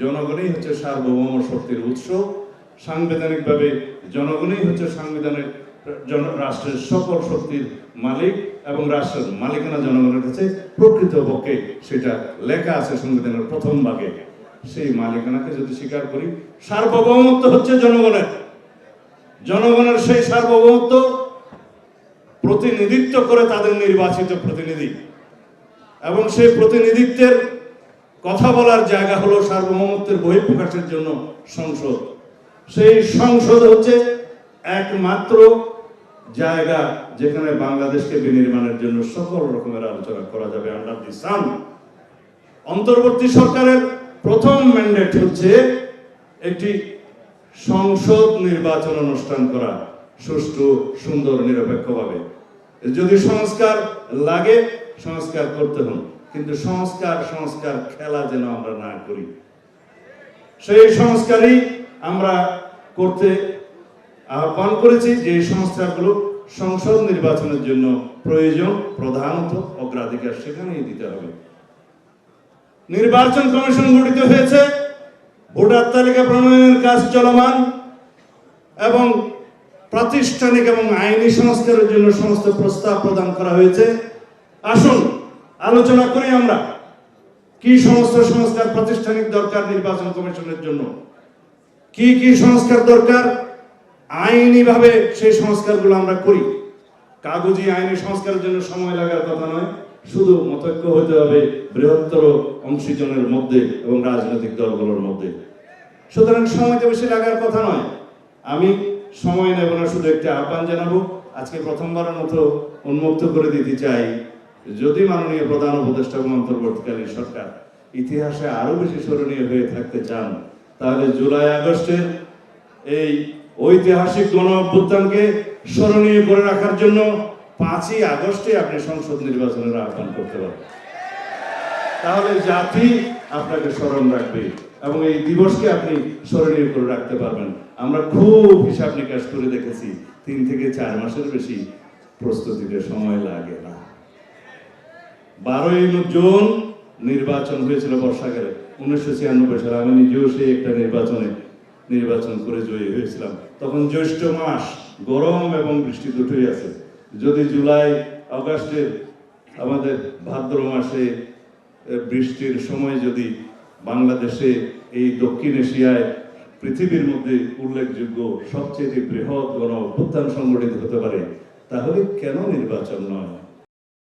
জনগণই হচ্ছে সার্বভৌম শক্তির উৎস। সাংবিধানিকভাবে জনগণই হচ্ছে সাংবিধানিক রাষ্ট্রের সকল শক্তির মালিক এবং রাষ্ট্রের মালিকানা জনগণের কাছে প্রকৃত প্রকৃতপক্ষে সেটা লেখা আছে সংবিধানের প্রথম ভাগে। সেই মালিকানাকে যদি স্বীকার করি, সার্বভৌমত্ব হচ্ছে জনগণের। জনগণের সেই সার্বভৌমত্ব প্রতিনিধিত্ব করে তাদের নির্বাচিত প্রতিনিধি। এবং সেই প্রতিনিধিত্বের কথা বলার জায়গা হলো সার্বভৌমত্বের বহিঃপ্রকাশের জন্য সংসদ। সেই সংসদ হচ্ছে একমাত্র জায়গা যেখানে বাংলাদেশকে বিনির্মাণের জন্য সকল রকমের আলোচনা করা যাবে আন্ডার দি সান অন্তর্বর্তী সরকারের প্রথম ম্যান্ডেট হচ্ছে একটি সংসদ নির্বাচন অনুষ্ঠান করা, সুষ্ঠু, সুন্দর, নিরপেক্ষভাবে। যদি সংস্কার লাগে, সংস্কার করতে হন কিন্তু সংস্কার সংস্কার খেলা যেন আমরা না করি। সেই সংস্কারই আমরা করতে আহ্বান করেছি যে সংস্কারগুলো সংসদ নির্বাচনের জন্য প্রয়োজন, প্রধানত অগ্রাধিকার সেখানেই দিতে হবে। নির্বাচন কমিশন গঠিত হয়েছে, ভোটার তালিকা প্রণয়নের কাজ চলমান, এবং প্রাতিষ্ঠানিক এবং আইনি সংস্কারের জন্য সমস্ত প্রস্তাব প্রদান করা হয়েছে। আসুন আলোচনা করি আমরা। কি সমস্ত সংস্কার প্রাতিষ্ঠানিক দরকার নির্বাচন কমিশনের জন্য? কি কি সংস্কার দরকার? আইনিভাবে সেই সংস্কারগুলো আমরা করি। কাগজি আইনি সংস্কারের জন্য সময় লাগার কথা নয়, শুধু মতৈক্য হতে হবে বৃহত্তর অংশীজনের মধ্যে এবং রাজনৈতিক দলগুলোর মধ্যে। সুতরাং সময় তো বেশি লাগার কথা নয়। আমি সময় নেব না, শুধু একটি আহ্বান জানাব। আজকে প্রথমবারের মতো উন্মুক্ত করে দিতে চাই যদি মাননীয় প্রধান উপদেষ্টা অন্তর্বর্তীকালীন সরকার ইতিহাসে আরও বেশি স্মরণীয় হয়ে থাকতে চান, তাহলে জুলাই আগস্টের এই ঐতিহাসিক গণ অভ্যুত্থানকে স্মরণীয় করে রাখার জন্য পাঁচই আগস্টে আপনি সংসদ নির্বাচনের আহ্বান করতে পারেন। তাহলে জাতি আপনাকে স্মরণ রাখবে এবং এই দিবসকে আপনি স্মরণীয় করে রাখতে পারবেন। আমরা খুব হিসাব নিকাশ করে দেখেছি, তিন থেকে চার মাসের বেশি প্রস্তুতিতে সময় লাগে না। বারোই জুন নির্বাচন হয়েছিল বর্ষাকালে। উনিশশো ছিয়ানব্বই সালে আমি নিজেও সেই একটা নির্বাচনে নির্বাচন করে জয়ী হয়েছিলাম। তখন জ্যৈষ্ঠ মাস গরম এবং বৃষ্টি দুটোই আছে। যদি জুলাই আগস্টের আমাদের ভাদ্র মাসে বৃষ্টির সময় যদি বাংলাদেশে এই দক্ষিণ এশিয়ায় পৃথিবীর মধ্যে উল্লেখযোগ্য, সবচেয়ে বৃহৎ গণ অভ্যুত্থান সংগঠিত হতে পারে, তাহলে কেন নির্বাচন নয়?